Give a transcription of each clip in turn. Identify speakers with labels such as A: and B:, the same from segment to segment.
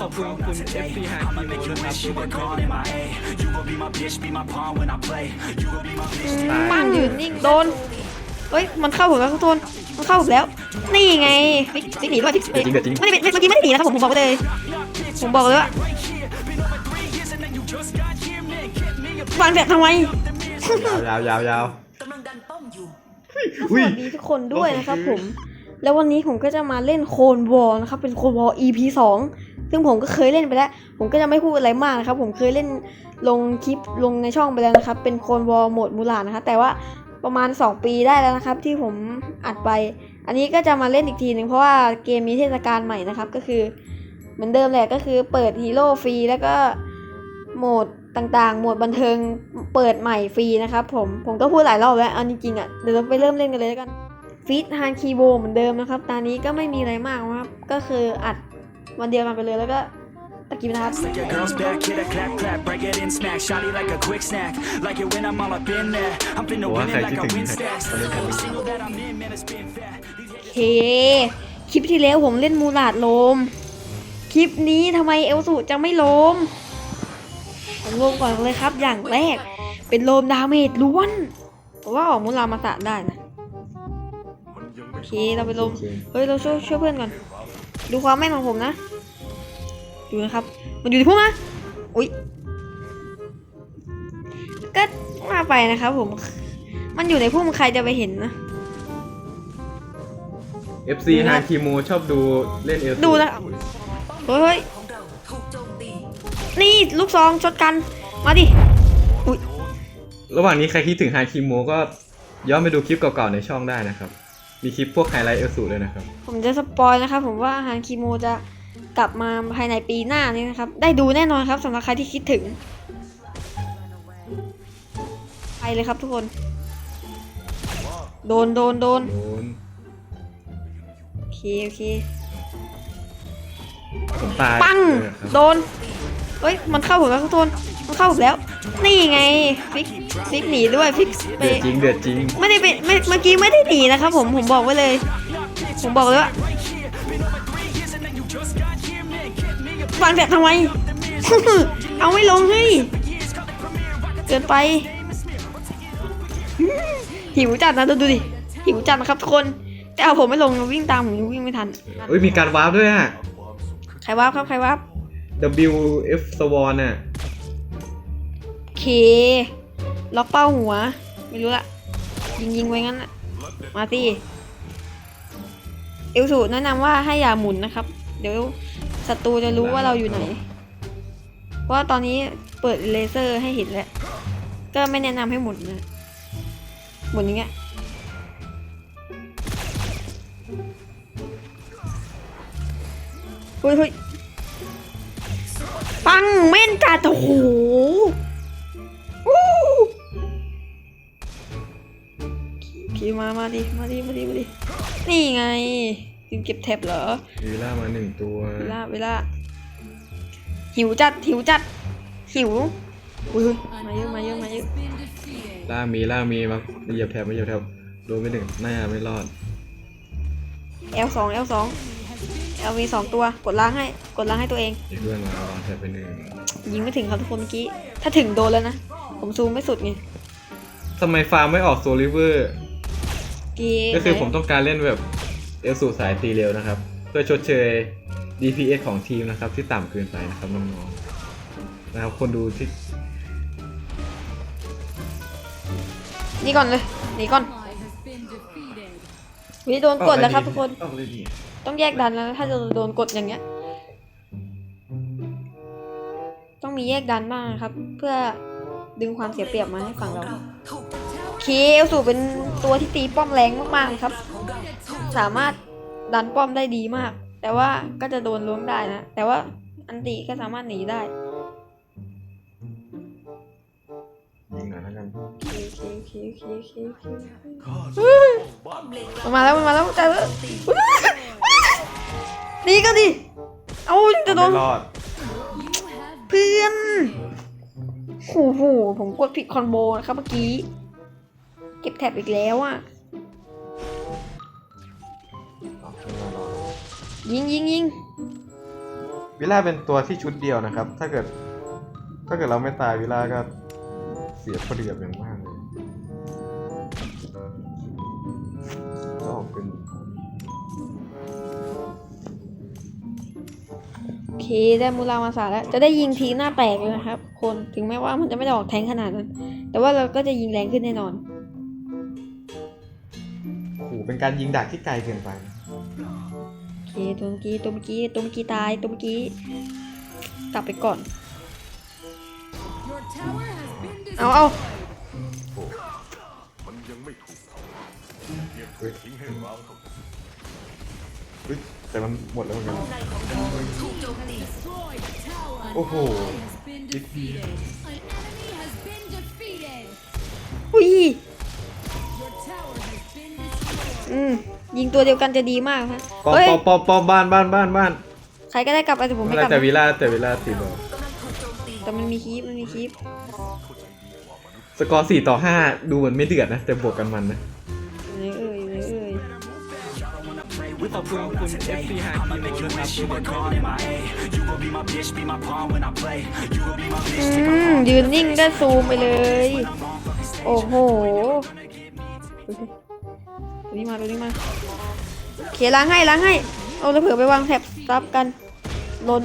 A: ขอบคุณคุณ FC ฮา
B: I'ma
A: คิโม
B: make you
A: ด้วยครับ
B: wish you were calling my A. You gon' be my bitch, be my pawn when I play. You gon' be my bitch.
C: ปังยืนนิ่งโดนเฮ้ย มันเข้าผมแล้วทุกคนมันเข้าผมแล้ว นี่ไงฟิกฟิกหนีด้วยฟิก
D: เดี๋ยวจริงเดี๋ยวจริง
C: ไม่ได้เมื่อกี้ไม่ได้หนีนะครับผมผมบอกไว้เลย ผมบอกเลยว่าวางแผนทำไม
D: ยาวยาวยาว
E: กำลังดันป้อมอยู่
C: สวัสดีทุกคนด้วยนะครับผม แล้ววันนี้ผมก็จะมาเล่นโคนวอลนะครับ เป็นโคนวอล EP 2 ซึ่งผมก็เคยเล่นไปแล้ว ผมก็จะไม่พูดอะไรมากนะครับ ผมเคยเล่นลงคลิปลงในช่องไปแล้วนะครับ เป็นโคนวอลโหมดมูลานะครับแต่ว่าประมาณ 2 ปีได้แล้วนะครับ ที่ผมอัดไป อันนี้ก็จะมาเล่นอีกทีหนึ่งเพราะว่าเกมมีเทศกาลใหม่นะครับ ก็คือเหมือนเดิมแหละก็คือเปิดฮีโร่ฟรีแล้วก็โหมดต่างๆโหมดบันเทิงเปิดใหม่ฟรีนะครับผม ผมก็พูดหลายรอบแล้วเอาจริงๆอะ เดี๋ยวเราไปเริ่มเล่นกันเลยแล้วกันฟีดฮานคีโบเหมือนเดิมนะครับ ตอนนี้ก็ไม่มีอะไรมากนะครับ ก็คืออัด วันเดียวกันไปเลยแล้วก็ตะกี้นะครับ
B: Like your girl's back, hit a clap, clap, break it in, smack. Shotty like a quick snack, like it when I'm all up in there. I'm finna
D: Ủa,
B: win it
D: thầy
B: like
D: chỉ
B: I
D: từng-
B: win
D: thầy-
B: stacks.
D: thầy lên
B: Every
D: thầy-
B: single that I'm in, man, it's been fat.
C: โอเค คลิปที่แล้วผมเล่นมูลาดโลม คลิปนี้ทำไมเอลสูจะไม่โลม ผมโลมก่อนเลยครับ อย่างแรก เป็นโลมดาเมจล้วนผมว่าออกมูลามาสะได้นะ โอเค เราไปโลม เฮ้ย เราช่วยช่วยเพื่อนก่อน ดูความแม่นของผมนะ ดูนะครับ มันอยู่ในพุ่มนะอุ๊ยก็ว่าไปนะครับผม มันอยู่ในพุ่มใครจะไปเห็นนะ
D: FC ฮาคิโมชอบดูเล่นเอล
C: ดูนะเฮ้ยเฮ้ย
E: ของเราถูกโจมตี
C: นี่ลูกซองชดกัน มาดิ อุ๊ย
D: ระหว่างนี้ใครคิดถึงฮาคิโมก็ย้อนไปดูคลิปเก่าๆในช่องได้นะครับ มีคลิปพวกไฮไลท์เอลสูเลยนะครับ
C: ผมจะสปอยนะครับ ผมว่าฮานคีโมจะ กลับมาภายในปีหน้านี้นะครับ ได้ดูแน่นอนครับสำหรับใครที่คิดถึง ไปเลยครับทุกคน โดนโดนโดน
D: โดน
C: โอเคโอเค
D: ผมตาย
C: ปัง
D: เออครับ
C: โดนเฮ้ยมันเข้าผมแล้วทุกคนมันเข้าผมแล้ว นี่ไงฟิกฟิกหนีด้วยฟิกไป
D: เดือดจริงเดือดจริง
C: ไม่ได้ไปไม่เมื่อกี้ไม่ได้หนีนะครับผมผมบอกไว้เลย ผมบอกเลยว่า วางแผนทำไม เอาไม่ลงเฮ้ยเกินไป หิวจัดนะดูดูดิ หิวจัดนะครับทุกคน แต่เอาผมไม่ลงวิ่งตามผมยังวิ่งไม่ทัน
D: เอ้ยมีการวาร์ปด้วยอะ
C: ใครวาร์ปครับใครวาร์ป
D: WF Swan อะ
C: โอเค ล็อกเป้าหัว ไม่รู้ละยิงยิงไว้งั้นน่ะมาสิเอลสูแนะนำว่าให้อย่าหมุนนะครับ เดี๋ยว ศัตรูจะรู้ว่าเราอยู่ไหนเพราะว่าตอนนี้เปิดเลเซอร์ให้เห็นแล้ว ก็ไม่แนะนำให้หมุนนะหมุนอย่างเงี้ยเฮ้ยเฮ้ยปังแม่นจัดโอ้โหวู้ขี่มา มาดิ มาดิ มาดิ มาดิ นี่ไง จึงเก็บแท็บเหรอ
D: วีล่ามาหนึ่งตัว
C: เวลาเวลาหิวจัดหิวจัดหิวอุ้ยมาเยอะมาเยอะมาเยอะ
D: ล่ามีล่ามีมาเหยียบแถบมาเหยียบแถบโดนไม่ถึงหน้าไม่รอด
C: L สอง L สอง L มีสองตัวกดล้างให้กดล้างให้ตัวเอง
D: มีเพื่อนมาวางแถบไปหนึ่ง
C: ยิงไม่ถึงครับทุกคนเมื่อกี้ ถ้าถึงโดนแล้วนะ ผมซูมไม่สุดไง
D: ทำไมฟาร์มไม่ออกโซลิเวอร์
C: เก
D: ก็คือผมต้องการเล่นแบบ เอลสูสายตีเร็วนะครับ เพื่อชดเชย DPS ของทีมนะครับ ที่ต่ำเกินไปนะครับน้องๆนะครับคนดูที่
C: นี่ก่อนเลยหนีก่อนวิโดนกดแล้วครับทุกคน
D: ออกเลยดิ
C: ต้องแยกดันแล้วนะถ้าจะโดนกดอย่างเงี้ย ต้องมีแยกดันบ้างนะครับ เพื่อดึงความเสียเปรียบมาให้ฝั่งเรา
E: ถูก
C: เคเอลสูเป็นตัวที่ตีป้อมแรงมากๆครับ
E: ของเราถูก
C: สามารถดันป้อมได้ดีมาก แต่ว่าก็จะโดนล้วงได้นะ แต่ว่าอันติก็สามารถหนีได้
D: ยิงหน่อยแล้วกัน
C: โอเคโอเคโอเคโอเคโอเคโอเค
E: ป้อมเลน
C: มันมาแล้วมันมาแล้วใจแล้วนี่ก็ดิเอาจะโดน
D: ไม่รอด
C: เพื่อนโอ้โหผมกดผิดคอนโบนะครับเมื่อกี้ เก็บแท็บอีกแล้วอะ ยิงยิงยิง
D: วิลล่าเป็นตัวที่ชุดเดียวนะครับ ถ้าเกิด ถ้าเกิดเราไม่ตายวิลล่าก็เสียเปรียบอย่างมากเลยก็ออกเป็น
C: โอเคได้มูรามาสาแล้ว จะได้ยิงทีหน้าแตกเลยนะครับ คนถึงแม้ว่ามันจะไม่ได้ออกแทงขนาดนั้น แต่ว่าเราก็จะยิงแรงขึ้นแน่นอน
D: โอ้โหเป็นการยิงดักที่ไกลเกินไป
C: โอ เคตัวเมื่อกี้ตัวเมื่อกี้ตัวเมื่อกี้ตายตัวเมื่อกี้กลับไปก่อน เอาเอา
D: เฮ้ยแต่มันหมดแล้วเหมือนกัน
E: ป้อมในของเราถูกโจมตี
D: โอ้โห
C: อุ้ยอืม ยิงตัวเดียวกันจะดีมากฮะ
D: ปอม
C: เฮ้ย
D: ปอมปอมปอมบ้านบ้านบ้านบ้าน
C: ใครก็ได้กลับไปแต่ผมไม่กลับ
D: แต่
C: นะ
D: วิลล่าแต่วิลล่าตีบอล
E: กำลังถูกโจมตี
C: แต่มันมีคลิปมันมีคลิป
D: สกอร์สี่ต่อห้าดูเหมือนไม่เดือดนะ แต่บวกกันมันนะ
C: อยู่ไหนเอ่ยอยู่ไหนเอ่ย
B: With a pro one today, I'ma make you wish you were calling my A. You gon' be my bitch, be my pawn when I play. You gon' be my bitch,
C: อืมยืนนิ่งก็ซูมไปเลย โอ้โห ตัวนี้มาตัวนี้มาโอเคล้างให้ล้างให้ เอาแล้วเผื่อไปวางแท็บซับกันลน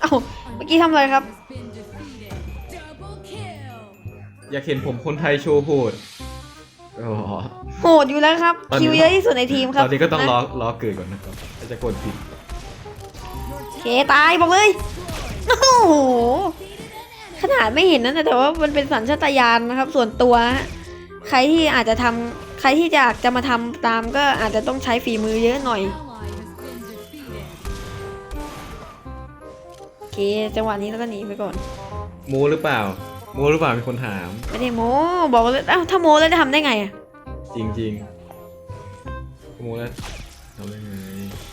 C: เอ้าเมื่อกี้ทำอะไรครับ
D: อยากเห็นผมคนไทยโชว์โหดอ๋อ
C: โหดอยู่แล้วครับ
D: ตอนนี้
C: คิวเยอะที่สุดในทีมครับ
D: ตอนนี้ก็ต้องรอ
C: นะ
D: รอเกิดก่อนนะครับถ้าจะกดผิด
C: โอเคตายบอกเลย โอ้โห ขนาดไม่เห็นนะแต่ว่ามันเป็นสัญชาตญาณนะครับ ส่วนตัวฮะใครที่อาจจะทำใครที่จะอยากจะมาทำตามก็อาจจะต้องใช้ฝีมือเยอะหน่อยโอเคจังหวะนี้แล้วก็หนีไปก่อน
D: โมหรือเปล่า โมหรือเปล่ามีคนถาม
C: ไม่ได้โม้บอกเลยอ้าวถ้าโม้แล้วจะทำได้ไงอะ
D: จริงจริงๆโมแล้วทำได้ไง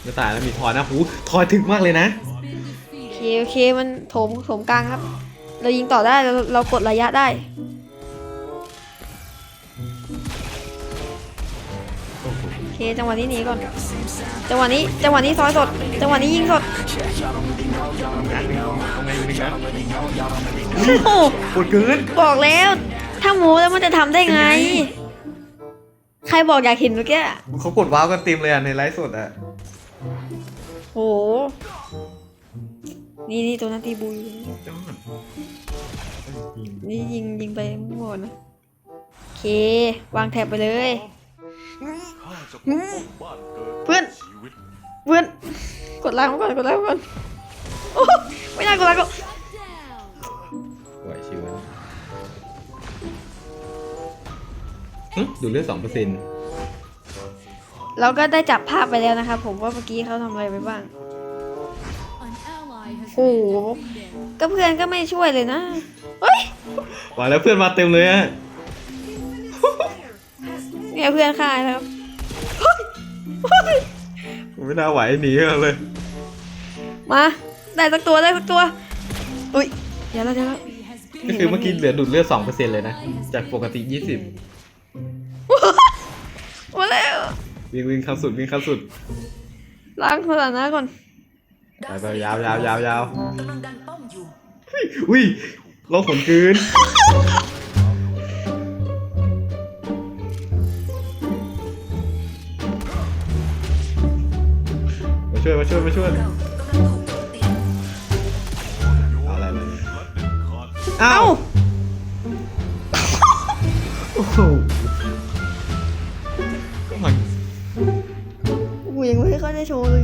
D: ไม่ตายแล้วมีทอยนะหูทอยถึกมากเลยนะ
C: โอเคโอเคมันโถมโถมกลางครับ เรายิงต่อได้เราเรากดระยะได้ โอเคจังหวะนี้หนีก่อน จังหวะนี้จังหวะนี้ซอยสด จังหวะนี้ยิงสดโอ้โห
D: กดเกิน
C: บอกแล้ว ถ้าโม้แล้วมันจะทำได้ไง ใครบอกอยากเห็นเมื่อกี้อะ
D: เขากดว้าวกันเต็มเลยอะในไลฟ์สดอะ
C: โห นี่นี่ตัวนั้นตีบุย
D: จ้อน
C: นี่ยิงยิงไปหมดนะโอเค วางแถบไปเลยเพื่อนเพื่อนกดล้างไว้ก่อนกดล้างไว้ก่อนโอ้ไม่ได้กดล้างก็
D: ไหวชิวนะหึดูเลือดสองเปอร์เซ็นต์
C: เราก็ได้จับภาพไปแล้วนะครับผมว่าเมื่อกี้เขาทำอะไรไปบ้าง โอ้โหก็เพื่อนก็ไม่ช่วยเลยนะเฮ้ย
D: มาแล้วเพื่อนมาเต็มเลยอะ
C: เนี่ยเพื่อนฆ่าแล้วครับ
D: ไม่น่าไหวหนีกันเลย
C: มาได้สักตัวได้สักตัวอุ้ยเดี๋ยวแล้วเดี๋ยวแล้ว
D: ก็คือเมื่อกี้เหลือดูดเลือดสองเปอร์เซ็นต์เลยนะ จากปกติยี่สิบ
C: มาแล้ว
D: วิ่งวิ่งเข้าสุดวิ่งเข้าสุด
C: ล้างสถานะก่อน
D: ไปไปยาวยาวยาวยาว
E: กำลังดันป้อมอยู่
D: อุ้ยลงผลคืนมาช่วยมาช่วยมาช่วย
E: เรากำลังถูกโจมตี
D: เอาอะไรเลย
C: เอ้า
D: โอ้โหก็มัน
C: กูยังไม่ค่อยได้โชว์เลย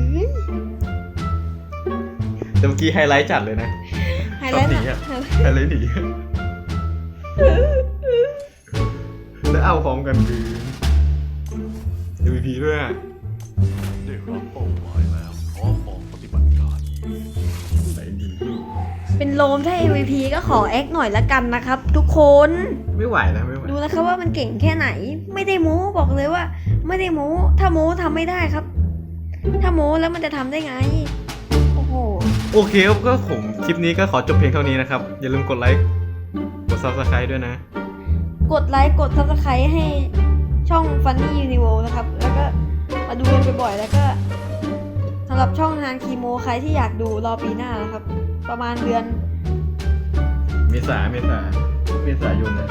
D: แต่เมื่อกี้ไฮไลท์จัดเลยนะ
C: ไฮไลท์
D: ชอบหนี
C: อะ
D: อะไฮไลท์หนีแล้วเอาพร้อมกันคือ MVP ด้วยอะ
A: ได้รับเป้าหมายแล้วพร้อมออกปฏิบัติการ
D: ไหนดี
C: เป็นโลมถ้า MVP ก็ขอแอคหน่อยละกันนะครับ ทุกคน
D: ไม่ไหวนะไม่ไหว
C: ดูนะครับว่ามันเก่งแค่ไหน ไม่ได้โม้บอกเลยว่า ไม่ได้โม้ถ้าโม้ทำไม่ได้ครับ ถ้าโม้แล้วมันจะทำได้ไงโอ้โห
D: โอเคครับก็ผมคลิปนี้ก็ขอจบเพียงเท่านี้นะครับ อย่าลืมกดไลค์ กด subscribe ด้วยนะ
C: กดไลค์กด subscribe ให้ช่อง Funny Universe นะครับ แล้วก็มาดูกันบ่อยๆแล้วก็รับช่องทางคีโมใครที่อยากดูรอปีหน้านะครับ ประมาณเดือน
D: เมษาเมษาเมษายนนะ